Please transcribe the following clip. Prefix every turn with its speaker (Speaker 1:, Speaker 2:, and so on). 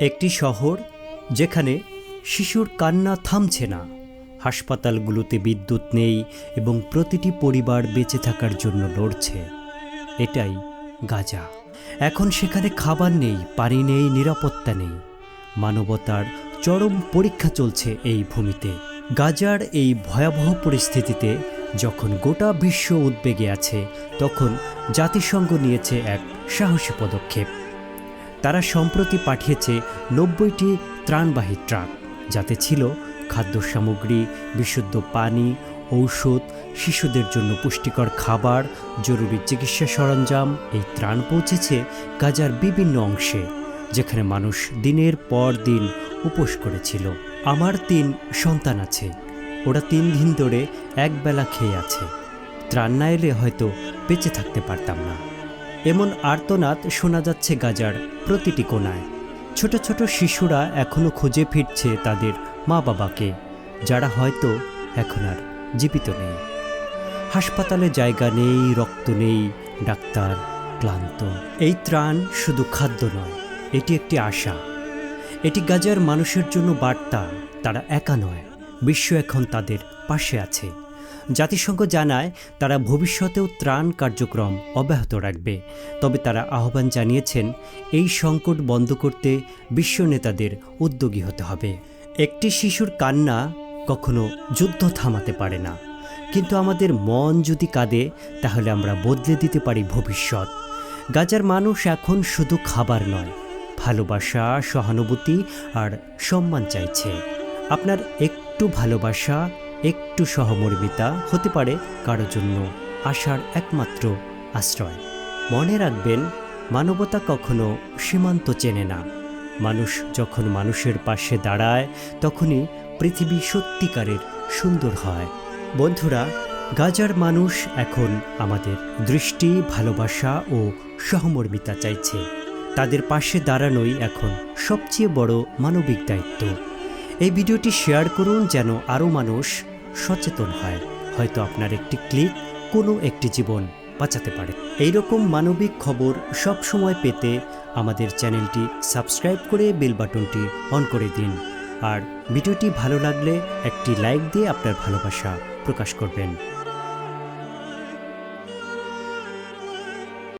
Speaker 1: একটি শহর যেখানে শিশুর কান্না থামছে না, হাসপাতালগুলোতে বিদ্যুৎ নেই এবং প্রতিটি পরিবার বেঁচে থাকার জন্য লড়ছে। এটাই গাজা। এখন সেখানে খাবার নেই, পানি নেই, নিরাপত্তা নেই। মানবতার চরম পরীক্ষা চলছে এই ভূমিতে। গাজার এই ভয়াবহ পরিস্থিতিতে যখন গোটা বিশ্ব উদ্বেগে আছে, তখন জাতিসংঘ নিয়েছে এক সাহসী পদক্ষেপ। সম্প্রতি পাঠিয়েছে নব্বইটি ত্রাণবাহী ট্রাক, যাতে ছিল খাদ্য সামগ্রী, বিশুদ্ধ পানি, ঔষধ, শিশুদের জন্য পুষ্টিকর খাবার, জরুরি চিকিৎসা সরঞ্জাম। এই ত্রাণ পৌঁছেছে গাজার বিভিন্ন অংশে, যেখানে মানুষ দিনের পর দিন উপোস করেছিল। আমার তিন সন্তান আছে, ওরা তিন দিন ধরে একবেলা খেয়ে আছে। ত্রাণ না এলে হয়তো বেঁচে থাকতে পারতাম না। এমন আর্তনাদ শোনা যাচ্ছে গাজার প্রতিটি কোনায়। ছোট ছোট শিশুরা এখনও খুঁজে ফিরছে তাদের মা বাবাকে যারা হয়তো এখন আর জীবিত নেই। হাসপাতালে জায়গা নেই, রক্ত নেই, ডাক্তার ক্লান্ত। এই ত্রাণ শুধু খাদ্য নয়, এটি একটি আশা। এটি গাজার মানুষের জন্য বার্তা, তারা একা নয়, বিশ্ব এখন তাদের পাশে আছে। জাতিসংঘ জানায় তারা ভবিষ্যতেও ত্রাণ কার্যক্রম অব্যাহত রাখবে। তবে তারা আহ্বান জানিয়েছেন, এই সংকট বন্ধ করতে বিশ্ব নেতাদের উদ্যোগী হতে হবে। একটি শিশুর কান্না কখনো যুদ্ধ থামাতে পারে না। কিন্তু আমাদের মন যদি কাঁদে, তাহলে আমরা বদলে দিতে পারি ভবিষ্যৎ। গাজার মানুষ এখন শুধু খাবার নয়, ভালোবাসা, সহানুভূতি আর সম্মান চাইছে। আপনার একটু ভালোবাসা একটু সহমর্মিতা হতে পারে কারও জন্য আশার একমাত্র আশ্রয়। মনে রাখবেন, মানবতা কখনো সীমান্ত চেনে না। মানুষ যখন মানুষের পাশে দাঁড়ায়, তখনই পৃথিবী সত্যিকারের সুন্দর হয়। বন্ধুরা, গাজার মানুষ এখন আমাদের দৃষ্টি, ভালোবাসা ও সহমর্মিতা চাইছে। তাদের পাশে দাঁড়ানোই এখন সবচেয়ে বড় মানবিক দায়িত্ব। এই ভিডিওটি শেয়ার করুন যেন আরও মানুষ সচেতন হয়। হয়তো আপনার একটি ক্লিক কোনো একটি জীবন বাঁচাতে পারে। এইরকম মানবিক খবর সব সময় পেতে আমাদের চ্যানেলটি সাবস্ক্রাইব করে বেল বাটনটি অন করে দিন। আর ভিডিওটি ভালো লাগলে একটি লাইক দিয়ে আপনার ভালোবাসা প্রকাশ করবেন।